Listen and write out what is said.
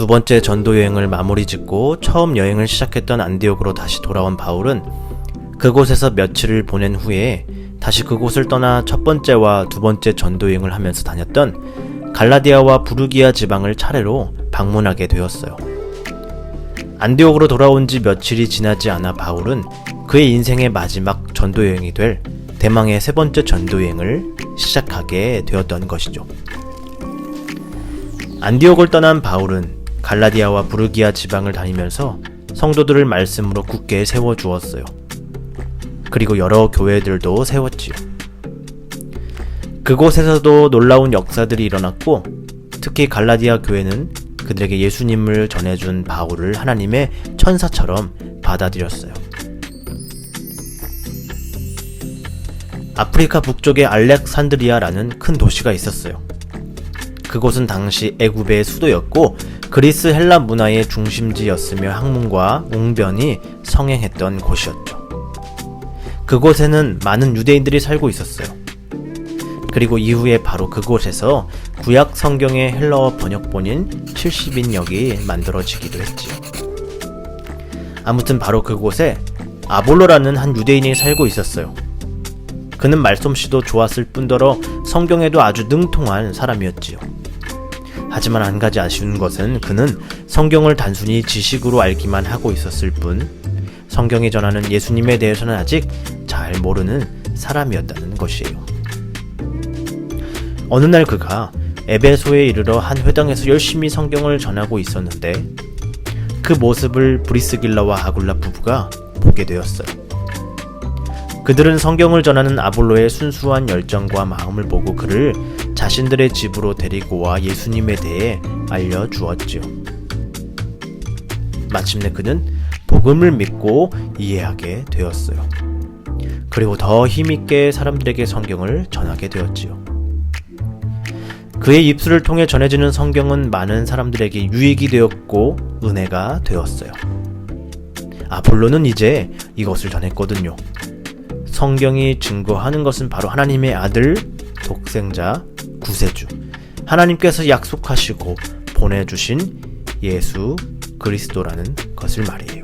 두 번째 전도 여행을 마무리 짓고 처음 여행을 시작했던 안디옥으로 다시 돌아온 바울은 그곳에서 며칠을 보낸 후에 다시 그곳을 떠나 첫 번째와 두 번째 전도 여행을 하면서 다녔던 갈라디아와 부르기아 지방을 차례로 방문하게 되었어요. 안디옥으로 돌아온 지 며칠이 지나지 않아 바울은 그의 인생의 마지막 전도 여행이 될 대망의 세 번째 전도 여행을 시작하게 되었던 것이죠. 안디옥을 떠난 바울은 갈라디아와 부르기아 지방을 다니면서 성도들을 말씀으로 굳게 세워 주었어요. 그리고 여러 교회들도 세웠지요. 그곳에서도 놀라운 역사들이 일어났고 특히 갈라디아 교회는 그들에게 예수님을 전해준 바울을 하나님의 천사처럼 받아들였어요. 아프리카 북쪽에 알렉산드리아라는 큰 도시가 있었어요. 그곳은 당시 애굽의 수도였고 그리스 헬라 문화의 중심지였으며 학문과 웅변이 성행했던 곳이었죠. 그곳에는 많은 유대인들이 살고 있었어요. 그리고 이후에 바로 그곳에서 구약 성경의 헬라어 번역본인 70인역이 만들어지기도 했지요. 아무튼 바로 그곳에 아볼로라는 한 유대인이 살고 있었어요. 그는 말솜씨도 좋았을 뿐더러 성경에도 아주 능통한 사람이었지요. 하지만 한 가지 아쉬운 것은 그는 성경을 단순히 지식으로 알기만 하고 있었을 뿐 성경이 전하는 예수님에 대해서는 아직 잘 모르는 사람이었다는 것이에요. 어느 날 그가 에베소에 이르러 한 회당에서 열심히 성경을 전하고 있었는데 그 모습을 브리스길라와 아굴라 부부가 보게 되었어요. 그들은 성경을 전하는 아볼로의 순수한 열정과 마음을 보고 그를 자신들의 집으로 데리고 와 예수님에 대해 알려주었지요. 마침내 그는 복음을 믿고 이해하게 되었어요. 그리고 더 힘있게 사람들에게 성경을 전하게 되었지요. 그의 입술을 통해 전해지는 성경은 많은 사람들에게 유익이 되었고 은혜가 되었어요. 아볼로는 이제 이것을 전했거든요. 성경이 증거하는 것은 바로 하나님의 아들, 독생자, 구세주, 하나님께서 약속하시고 보내주신 예수 그리스도라는 것을 말이에요.